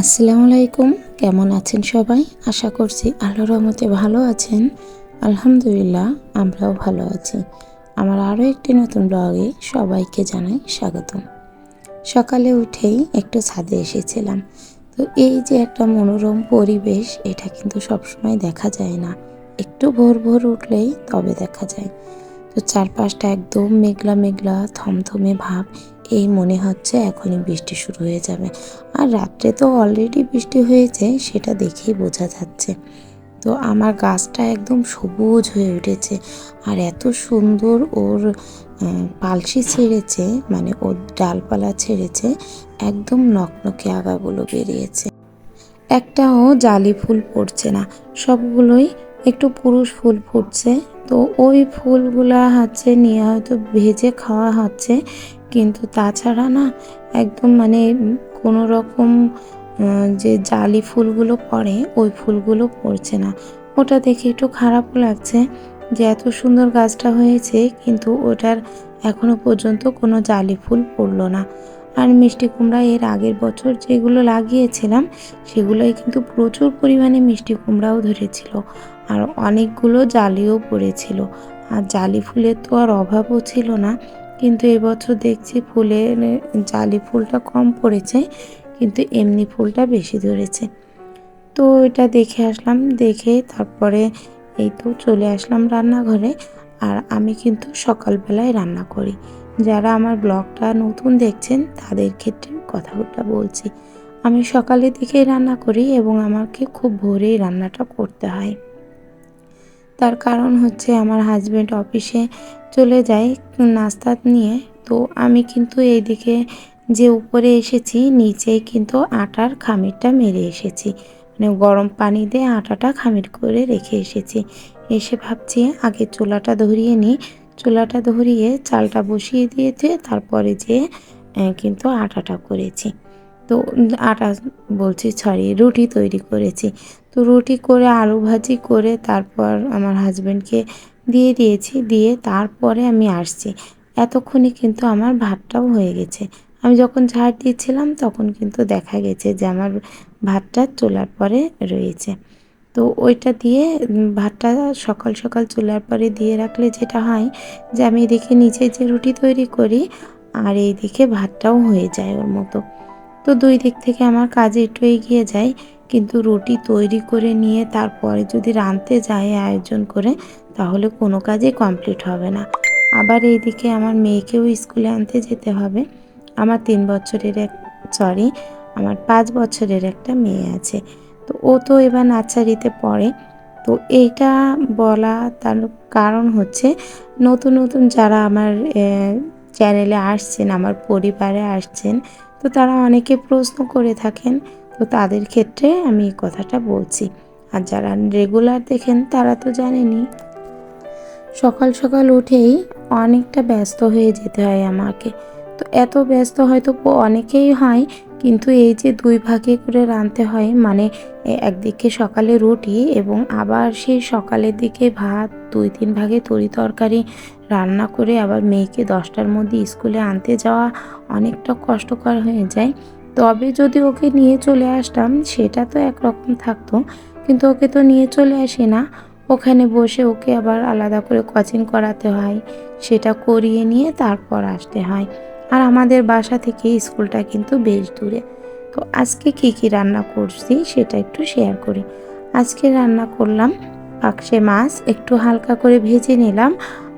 আসসালামু আলাইকুম। কেমন আছেন সবাই? আশা করছি আল্লাহর রহমতে ভালো আছেন। আলহামদুলিল্লাহ, আমরাও ভালো আছি। আমার আরও একটি নতুন ব্লগে সবাইকে জানাই স্বাগতম। সকালে উঠেই একটু ছাদে এসেছিলাম। তো এই যে একটা মনোরম পরিবেশ, এটা কিন্তু সবসময় দেখা যায় না। একটু ভোর ভোর উঠলেই তবে দেখা যায়। তো চারপাশটা একদম মেঘলা মেঘলা, থমথমে ভাব। এই মনে হচ্ছে এখনই বৃষ্টি শুরু হয়ে যাবে। আর রাত্রে তো অলরেডি বৃষ্টি হয়েছে, সেটা দেখেই বোঝা যাচ্ছে। তো আমার গাছটা একদম সবুজ হয়ে উঠেছে। আর এত সুন্দর ওর পালসি ছেড়েছে মানে ওর ডালপালা ছেড়েছে, একদম নকনকে আগাগুলো বেরিয়েছে। একটাও জালি ফুল পড়ছে না। সবগুলোই একটু পুরুষ ফুল ফুটছে। তো ওই ফুলগুলা হচ্ছে নিয়ে হয়তো ভেজে খাওয়া হচ্ছে। কিন্তু তাছাড়া না একদম মানে কোনো রকম যে জালি ফুলগুলো পড়ে, ওই ফুলগুলো পড়ছে না। ওটা দেখে একটু খারাপও লাগছে যে এত সুন্দর গাছটা হয়েছে, কিন্তু ওটার এখনও পর্যন্ত কোনো জালি ফুল পড়ল না। আর মিষ্টি কুমড়া এর আগের বছর যেগুলো লাগিয়েছিলাম সেগুলোই কিন্তু প্রচুর পরিমাণে মিষ্টি কুমড়াও ধরেছিল। আর অনেকগুলো জালিও পড়েছিল। আর জালি ফুলের তো আর অভাবও ছিল না। কিন্তু এবছর দেখছি ফুলের জালি ফুলটা কম পড়েছে, কিন্তু এমনি ফুলটা বেশি ধরেছে। তো এটা দেখে আসলাম, দেখে তারপরে এই তো চলে আসলাম রান্নাঘরে। আর আমি কিন্তু সকালবেলায় রান্না করি। যারা আমার ব্লগটা নতুন দেখছেন, তাদের ক্ষেত্রে কথাটা বলছি। আমি সকালের দিকেই রান্না করি এবং আমাকে খুব ভোরেই রান্নাটা করতে হয়। তার কারণ হচ্ছে আমার হাজব্যান্ড অফিসে চলে যায় নাস্তা নিয়ে। তো আমি কিন্তু এইদিকে যে উপরে এসেছি, নিচেই কিন্তু আটার খামিরটা মেরে এসেছি। মানে গরম পানি দিয়ে আটাটা খামির করে রেখে এসেছি। এসে ভাবছি আগে চুলাটা ধরিয়ে নিই। চুলাটা ধরিয়ে চালটা বসিয়ে দিয়েছে, তারপরে যে কিন্তু আটাটা করেছি। তো আটা বলছি সরি রুটি তৈরি করেছি। তো রুটি করে, আলু ভাজি করে তারপর আমার হাজব্যান্ডকে দিয়ে দিয়েছি, দিয়ে তারপরে আমি আসছি। এতক্ষণে কিন্তু আমার ভাতটাও হয়ে গেছে। আমি যখন ঝাড় দিয়েছিলাম তখন কিন্তু দেখা গেছে যে আমার ভাতটা চুলার পরে রয়েছে। তো ওইটা দিয়ে ভাতটা সকাল সকাল চুলার পরে দিয়ে রাখলে যেটা হয় যে আমি এদিকে নিচে যে রুটি তৈরি করি আর এইদিকে ভাতটাও হয়ে যায় ওর মতো। তো দুই দিক থেকে আমার কাজে একটু এগিয়ে যায় কিন্তু রুটি তৈরি করে নিয়ে তারপরে যদি রাঁধতে যায় আয়োজন করে, তাহলে কোনো কাজই কমপ্লিট হবে না। আবার এইদিকে আমার মেয়েকেও স্কুলে আনতে যেতে হবে। আমার তিন বছরের এক সরি আমার পাঁচ বছরের একটা মেয়ে আছে। তো ও তো এবার নার্সারিতে পড়ে। তো এইটা বলা তার কারণ হচ্ছে, নতুন নতুন যারা আমার চ্যানেলে আসছেন, আমার পরিবারে আসছেন তো তারা অনেকে প্রশ্ন করে থাকেন, তো তাদের ক্ষেত্রে আমি এই কথাটা বলছি। আর যারা রেগুলার দেখেন, তারা তো জানেনি সকাল সকাল উঠেই অনেকটা ব্যস্ত হয়ে যেতে হয় আমাকে। তো এত ব্যস্ত হয়তো অনেকেই হয় কিন্তু এই যে দুই ভাগে করে রাঁধতে হয় মানে একদিকে সকালে রুটি এবং আবার সেই সকালের দিকে ভাত, দুই তিন ভাগে তরি তরকারি রান্না করে আবার মেয়েকে দশটার মধ্যে স্কুলে আনতে যাওয়া অনেকটা কষ্টকর হয়ে যায়। তবে যদি ওকে নিয়ে চলে আসতাম, সেটা তো একরকম থাকতো, কিন্তু ওকে তো নিয়ে চলে আসে না। ওখানে বসে ওকে আবার আলাদা করে কোচিং করাতে হয়, সেটা করিয়ে নিয়ে তারপর আসতে হয়। আর আমাদের বাসা থেকে স্কুলটা কিন্তু বেশ দূরে। তো আজকে কী কী রান্না করছি সেটা একটু শেয়ার করি। আজকে রান্না করলাম পাকসে মাছ, একটু হালকা করে ভেজে নিলাম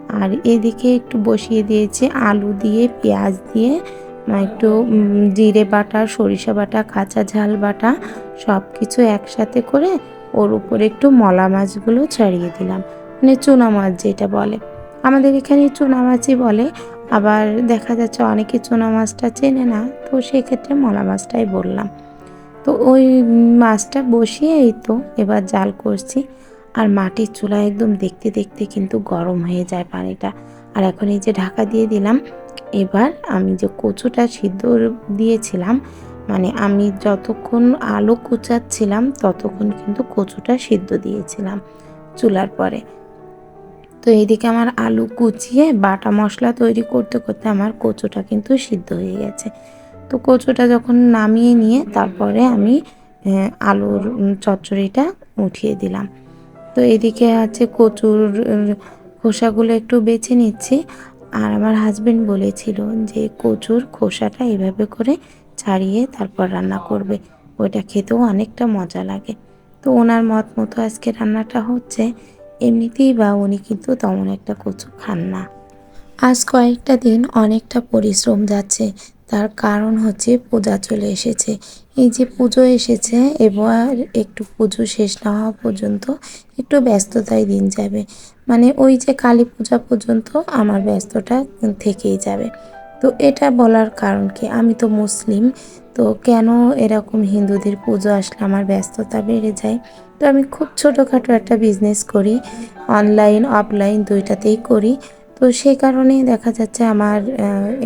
আর এদিকে একটু বসিয়ে দিয়েছি আলু দিয়ে, পেঁয়াজ দিয়ে একটু জিরে বাটা, সরিষা বাটা, কাঁচা ঝাল বাটা সব কিছু একসাথে করে ওর উপরে একটু মলা মাছগুলো ছাড়িয়ে দিলাম। মানে চুনা মাছ যেটা বলে। আমাদের এখানে চুনা মাছই বলে। আবার দেখা যাচ্ছে অনেকে চুনা মাছটা চেনে না, তো সেক্ষেত্রে মলা মাছটাই বললাম। তো ওই মাছটা বসিয়ে এই তো এবার জাল করছি, আর মাটির চুলা একদম দেখতে দেখতে কিন্তু গরম হয়ে যায় পানিটা। আর এখন এই যে ঢাকা দিয়ে দিলাম, এবার আমি যে কচুটা সিদ্ধ দিয়েছিলাম মানে আমি যতক্ষণ আলো কুচাচ্ছিলাম ততক্ষণ কিন্তু কচুটা সিদ্ধ দিয়েছিলাম চুলার পরে। তো এইদিকে আমার আলু কুচিয়ে বাটা মশলা তৈরি করতে করতে আমার কচুটা কিন্তু সিদ্ধ হয়ে গেছে। তো কচুটা যখন নামিয়ে নিয়ে তারপরে আমি আলুর চচ্চড়িটা উঠিয়ে দিলাম। তো এদিকে আছে কচুর, খোসাগুলো একটু বেছে নিচ্ছি। আর আমার হাজবেন্ড বলেছিল যে কচুর খোসাটা এভাবে করে ছাড়িয়ে তারপর রান্না করবে। ওইটা খেতেও অনেকটা মজা লাগে। তো ওনার মত মতো আজকে রান্নাটা হচ্ছে। এমনিতেই বা উনি কিন্তু তেমন একটা কচু খান না। আজ কয়েকটা দিন অনেকটা পরিশ্রম যাচ্ছে, তার কারণ হচ্ছে পূজা চলে এসেছে। এই যে পুজো এসেছে, এবার একটু পুজো শেষ না হওয়া পর্যন্ত একটু ব্যস্ততায় দিন যাবে। মানে ওই যে কালী পূজা পর্যন্ত আমার ব্যস্ততা থেকেই যাবে। তো এটা বলার কারণ কি? আমি তো মুসলিম, তো কেন এরকম হিন্দুদের পুজো আসলে আমার ব্যস্ততা বেড়ে যায়? তো আমি খুব ছোটোখাটো একটা বিজনেস করি অনলাইন অফলাইন দুইটাতেই করি। তো সেই কারণেই দেখা যাচ্ছে আমার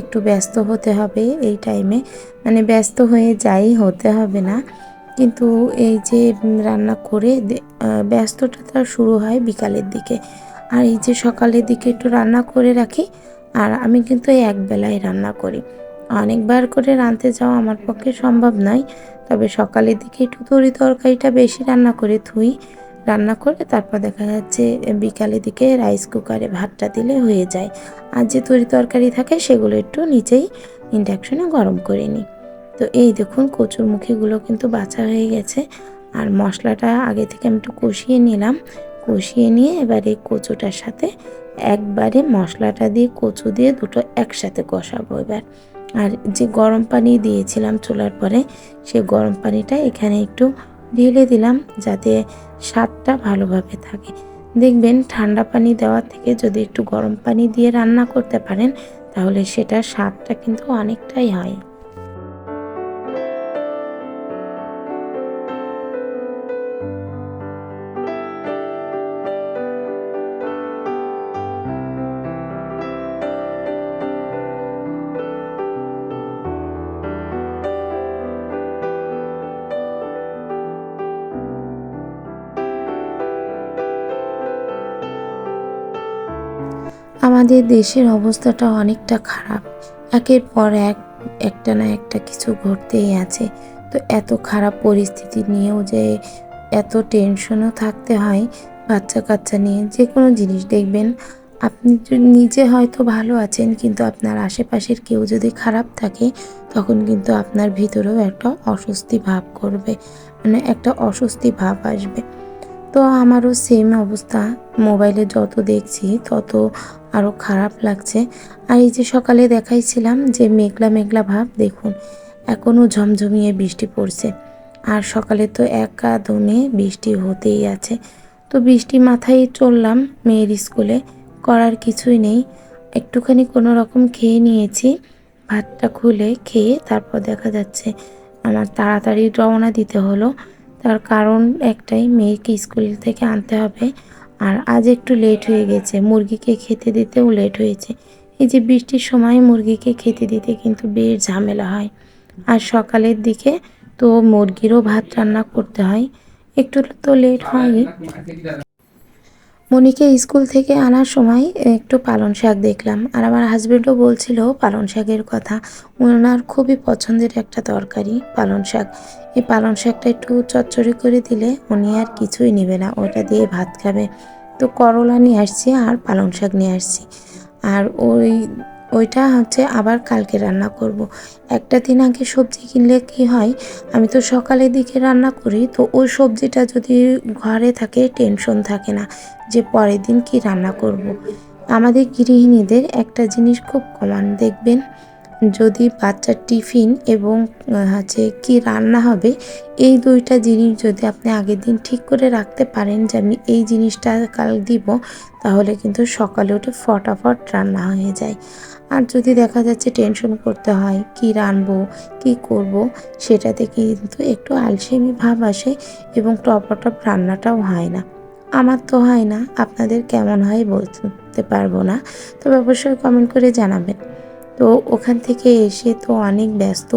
একটু ব্যস্ত হতে হবে এই টাইমে মানে ব্যস্ত হয়ে যাই, হতে হবে না। কিন্তু এই যে রান্না করে ব্যস্ততা শুরু হয় বিকালের দিকে। আর এই যে সকালের দিকে একটু রান্না করে রাখি, আর আমি কিন্তু এই এক বেলায় রান্না করি। অনেকবার করে রাঁধতে যাওয়া আমার পক্ষে সম্ভব নয়। তবে সকালের দিকে একটু তরি তরকারিটা বেশি রান্না করে থুই। রান্না করে তারপর দেখা যাচ্ছে বিকালের দিকে রাইস কুকারে ভাতটা দিলে হয়ে যায়। আর যে তরি তরকারি থাকে সেগুলো একটু নিচেই ইন্ডাকশনে গরম করে নিই। তো এই দেখুন কচুর মুখিগুলো কিন্তু বাছা হয়ে গেছে। আর মশলাটা আগে থেকে আমি একটু কষিয়ে নিলাম। কষিয়ে নিয়ে এবার এই কচুটার সাথে একবারে মশলাটা দিয়ে কচু দিয়ে দুটো একসাথে কষাবো এবার। আর যে গরম পানি দিয়েছিলাম চুলার পরে, সে গরম পানিটা এখানে একটু ঢেলে দিলাম যাতে স্বাদটা ভালোভাবে থাকে। দেখবেন ঠান্ডা পানি দেওয়ার থেকে যদি একটু গরম পানি দিয়ে রান্না করতে পারেন, তাহলে সেটা স্বাদটা কিন্তু অনেকটাই হয়। আমাদের দেশের অবস্থাটা অনেকটা খারাপ। একের পর এক, একটা না একটা কিছু ঘটতেই আছে। তো এত খারাপ পরিস্থিতি নিয়েও যে এত টেনশনও থাকতে হয় বাচ্চা কাচ্চা নিয়ে। যে কোনো জিনিস দেখবেন, আপনি নিজে হয়তো ভালো আছেন, কিন্তু আপনার আশেপাশের কেউ যদি খারাপ থাকে, তখন কিন্তু আপনার ভিতরেও একটা অস্বস্তি ভাব করবে। মানে একটা অস্বস্তি ভাব আসবে। তো আমারও সেম অবস্থা। মোবাইলে যত দেখছি, তত আরও খারাপ লাগছে। আর এই যে সকালে দেখাইছিলাম যে মেঘলা মেঘলা ভাব, দেখুন এখনও ঝমঝমিয়ে বৃষ্টি পড়ছে। আর সকালে তো একাদমে বৃষ্টি হতেই আছে। তো বৃষ্টি মাথায় চললাম মেয়ের স্কুলে, করার কিছুই নেই। একটুখানি কোনো রকম খেয়ে নিয়েছি, ভাতটা খুলে খেয়ে তারপর দেখা যাচ্ছে আমার তাড়াতাড়ি রওনা দিতে হলো। তার কারণ একটাই, মেয়েকে স্কুল থেকে আনতে হবে। আর আজ একটু লেট হয়ে গেছে। মুরগিকে খেতে দিতেও লেট হয়েছে। এই যে বৃষ্টির সময় মুরগিকে খেতে দিতে কিন্তু বেশ ঝামেলা হয়। আর সকালের দিকে তো মুরগিরও ভাত রান্না করতে হয়। একটু তো লেট হয়ই মনিকে স্কুল থেকে আনার সময় একটু পালন শাক দেখলাম আর আমার হাজব্যান্ডও বলছিল পালন শাকের কথা। ওনার খুবই পছন্দের একটা তরকারি পালন শাক। এই পালন শাকটা একটু চচ্চড়ি করে দিলে উনি আর কিছুই নেবে না, ওটা দিয়ে ভাত খাবে। তো করলা নিয়ে আসছি আর পালং শাক নিয়ে আসছি। আর ওই ওইটা হচ্ছে আবার কালকে রান্না করব। একটা দিন আগে সবজি কিনলে কি হয়, আমি তো সকালের দিকে রান্না করি, তো ওই সবজিটা যদি ঘরে থাকে টেনশন থাকে না যে পরের দিন কি রান্না করব। আমাদের গৃহিণীদের একটা জিনিস খুব কমান দেখবেন যদি বাচ্চার টিফিন এবং হচ্ছে কি রান্না হবে, এই দুইটা জিনিস যদি আপনি আগের দিন ঠিক করে রাখতে পারেন যে আমি এই জিনিসটা কাল দিব, তাহলে কিন্তু সকালে উঠে ফটাফট রান্না হয়ে যায় আর যদি দেখা যাচ্ছে টেনশন করতে হয়, কি রানবো কি করব সেটাতে কিন্তু একটু আলসেমি ভাব আসে এবং টপ টপাটপ রান্নাটাও হয় না। আমার তো হয় না, আপনাদের কেমন হয় বলতে পারব না, তবে অবশ্যই কমেন্ট করে জানাবেন। তো ওখান থেকে এসে তো অনেক ব্যস্ত,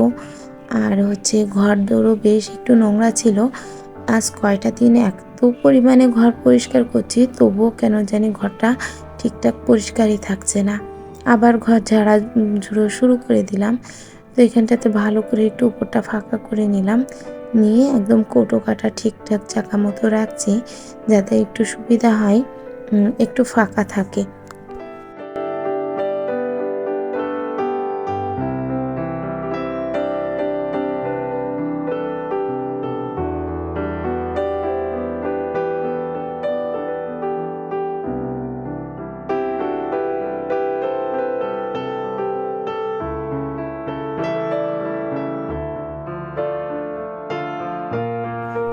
আর হচ্ছে ঘর দৌড়ও বেশ একটু নোংরা ছিল। আজ কয়টা দিন এত পরিমাণে ঘর পরিষ্কার করছি, তবুও কেন জানি ঘরটা ঠিকঠাক পরিষ্কারই থাকছে না। আবার ঘর ঝাড়া ঝুড়ো শুরু করে দিলাম। তো এখানটাতে ভালো করে একটু উপরটা ফাঁকা করে নিলাম। নিয়ে একদম কোটো কাটা ঠিকঠাক চাকা মতো রাখছি, যাতে একটু সুবিধা হয় একটু ফাঁকা থাকে।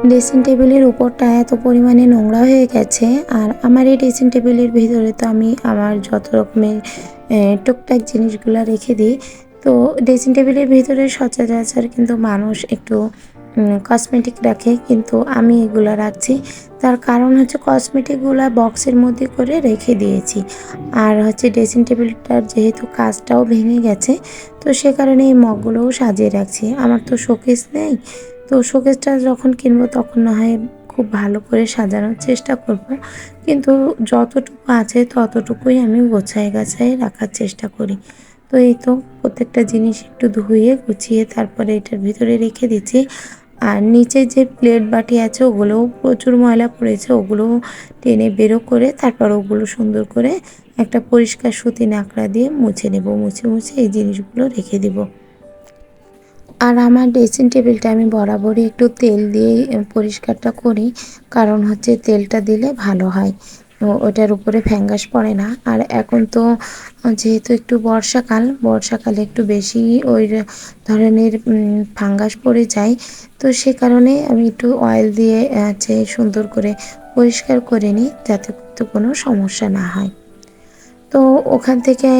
ড্রেসিং টেবিলের উপরটা এত পরিমাণে নোংরা হয়ে গেছে, আর আমার এই ড্রেসিং টেবিলের ভিতরে তো আমি আমার যত রকমের টুকটাক জিনিসগুলো রেখে দিই। তো ড্রেসিং টেবিলের ভিতরে সচরাচর কিন্তু মানুষ একটু কসমেটিক রাখে, কিন্তু আমি এগুলো রাখছি। তার কারণ হচ্ছে কসমেটিকগুলো বক্সের মধ্যে করে রেখে দিয়েছি। আর হচ্ছে ড্রেসিং টেবিলটার যেহেতু কাজটাও ভেঙে গেছে, তো সে কারণে এই মগগুলোও সাজিয়ে রাখছি। আমার তো শোকেস নেই, তো শোকেসটা যখন কিনবো তখন না হয় খুব ভালো করে সাজানোর চেষ্টা করব। কিন্তু যতটুকু আছে ততটুকুই আমি গোছায় গাছায় রাখার চেষ্টা করি। তো এই তো প্রত্যেকটা জিনিস একটু ধুয়ে, গুছিয়ে তারপরে এটার ভিতরে রেখে দিচ্ছি। আর নিচে যে প্লেট বাটি আছে, ওগুলোও প্রচুর ময়লা পড়েছে, ওগুলোও টেনে বেরো করে তারপর ওগুলো সুন্দর করে একটা পরিষ্কার সুতি নাকড়া দিয়ে মুছে নেব, মুছে মুছে এই জিনিসগুলো রেখে দেবো। আর আমার ড্রেসিং টেবিলটা আমি বরাবরই একটু তেল দিয়ে পরিষ্কারটা করি, কারণ হচ্ছে তেলটা দিলে ভালো হয়। ওটার উপরে ফ্যাঙ্গাস পড়ে না। আর এখন তো যেহেতু একটু বর্ষাকাল, বর্ষাকালে একটু বেশি ওই ধরনের ফাঙ্গাস পড়ে যায়। তো সে কারণে আমি একটু অয়েল দিয়ে হচ্ছে সুন্দর করে পরিষ্কার করে নিই, যাতে কোনো সমস্যা না হয়। তো ওখান থেকে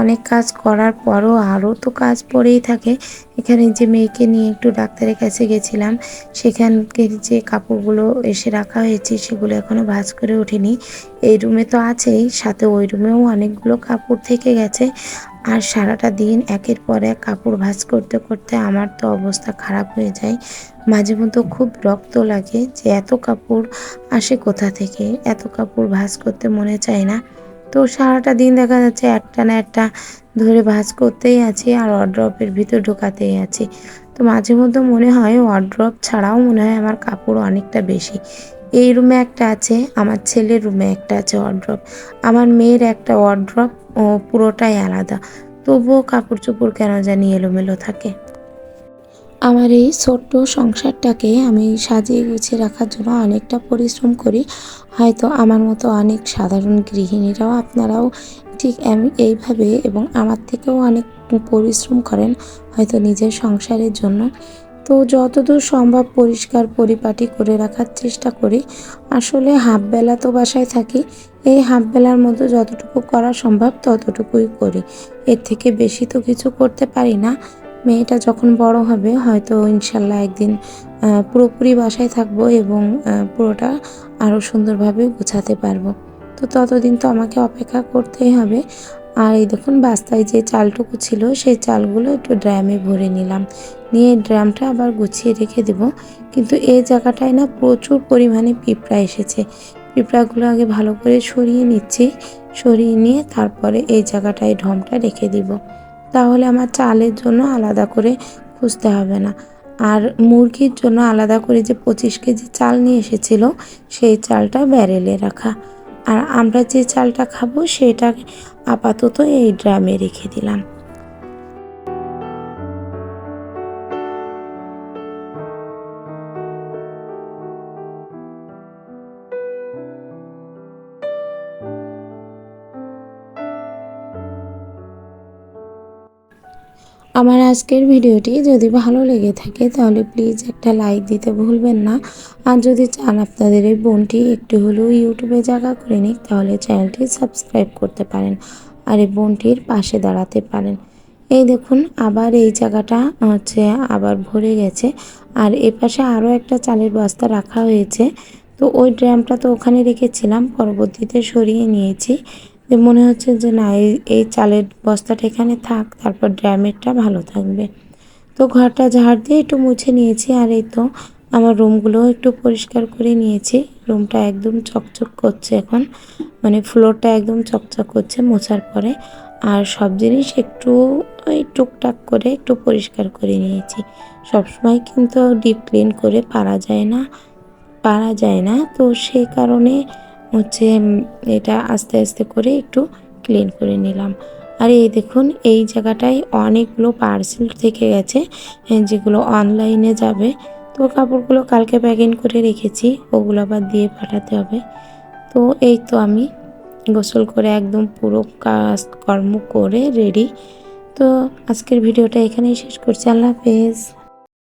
অনেক কাজ করার পরও আরও তো কাজ পড়েই থাকে। এখানে যে মেয়েকে নিয়ে একটু ডাক্তারের কাছে গেছিলাম, সেখানকে যে কাপড়গুলো এসে রাখা হয়েছে সেগুলো এখনও ভাঁজ করে ওঠেনি। এই রুমে তো আছেই, সাথে ওই রুমেও অনেকগুলো কাপড় থেকে গেছে। আর সারাটা দিন একের পর এক কাপড় ভাঁজ করতে করতে আমার তো অবস্থা খারাপ হয়ে যায়। মাঝে মধ্যে খুব রক্ত লাগে যে এত কাপড় আসে কোথা থেকে? এত কাপড় ভাঁজ করতে মনে চায় না। তো সারাটা দিন দেখা যাচ্ছে একটা না একটা ধরে ভাজ করতেই আছি আর ওয়ার্ড্রপের ভিতর ঢোকাতেই আছি। তো মাঝে মধ্যে মনে হয় ওয়ার্ড্রপ ছাড়াও মনে হয় আমার কাপড় অনেকটা বেশি। এই রুমে একটা আছে, আমার ছেলের রুমে একটা আছে ওয়ার্ড্রপ আমার মেয়ের একটা ওয়ার্ড্রপ পুরোটাই আলাদা। তবুও কাপড় চোপড় কেন জানি এলোমেলো থাকে। আমার এই ছোট্ট সংসারটাকে আমি সাজিয়ে গুছিয়ে রাখার জন্য অনেকটা পরিশ্রম করি। হয়তো আমার মতো অনেক সাধারণ গৃহিণীরাও আপনারাও ঠিক আমি এইভাবে এবং আমার থেকেও অনেক পরিশ্রম করেন হয়তো নিজের সংসারের জন্য। তো যতদূর সম্ভব পরিষ্কার পরিপাটি করে রাখার চেষ্টা করি। আসলে হাফ বেলা তো বাসায় থাকি, এই হাফ বেলার মধ্যে যতটুকু করা সম্ভব ততটুকুই করি। এর থেকে বেশি তো কিছু করতে পারি না। মেয়েটা যখন বড় হবে, হয়তো ইনশাল্লাহ একদিন পুরোপুরি বাসায় থাকব এবং পুরোটা আরও সুন্দরভাবে গোছাতে পারব। তো ততদিন তো আমাকে অপেক্ষা করতেই হবে। আর এই দেখুন, বাস্তায় যে চালটুকু ছিল, সেই চালগুলো একটু ড্রামে ভরে নিলাম। নিয়ে ড্রামটা আবার গুছিয়ে রেখে দেব। কিন্তু এই জায়গাটায় না প্রচুর পরিমাণে পিঁপড়া এসেছে। পিঁপড়াগুলো আগে ভালো করে সরিয়ে নিচ্ছি। সরিয়ে নিয়ে তারপরে এই জায়গাটায় ঢমটা রেখে দিব। তাহলে আমার চালের জন্য আলাদা করে খুঁজতে হবে না। আর মুরগির জন্য আলাদা করে যে পঁচিশ কেজি চাল নিয়ে এসেছিল, সেই চালটা ব্যারেলে রাখা। আর আমরা যে চালটা খাব, সেটা আপাতত এই ড্রামে রেখে দিলাম। আমার আজকের ভিডিওটি যদি ভালো লেগে থাকে তাহলে প্লিজ একটা লাইক দিতে ভুলবেন না। আর যদি চান আপনাদের এই বোনটি একটু হলেও ইউটিউবে জায়গা করে নিক, তাহলে চ্যানেলটি সাবস্ক্রাইব করতে পারেন আর এই বোনটির পাশে দাঁড়াতে পারেন। এই দেখুন, আবার এই জায়গাটা হচ্ছে আবার ভরে গেছে। আর এ পাশে আরও একটা চালের বস্তা রাখা হয়েছে। তো ওই ড্রামটা তো ওখানে রেখেছিলাম, পরবর্তীতে সরিয়ে নিয়েছি। মনে হচ্ছে যে না, এই এই চালের বস্তাটা এখানে থাক, তারপর ড্রামেরটা ভালো থাকবে। তো ঘরটা ঝাড় দিয়ে একটু মুছে নিয়েছি, আর এই তো আমার রুমগুলো একটু পরিষ্কার করে নিয়েছি। রুমটা একদম চকচক করছে এখন মানে ফ্লোরটা একদম চকচক করছে মোছার পরে। আর সব জিনিস একটু, ওই টুকটাক করে একটু পরিষ্কার করে নিয়েছি। সবসময় কিন্তু ডিপ ক্লিন করে পারা যায় না, পারা যায় না। তো সে কারণে হচ্ছে এটা আস্তে আস্তে করে একটু ক্লিন করে নিলাম। আর এই দেখুন, এই জায়গাটায় অনেকগুলো পার্সেল থেকে গেছে যেগুলো অনলাইনে যাবে। তো কাপড়গুলো কালকে প্যাকিং করে রেখেছি, ওগুলো আবার দিয়ে পাঠাতে হবে। তো এই তো আমি গোসল করে একদম পুরো কাজ কর্ম করে রেডি তো আজকের ভিডিওটা এখানেই শেষ করছি। আল্লাহ হাফেজ।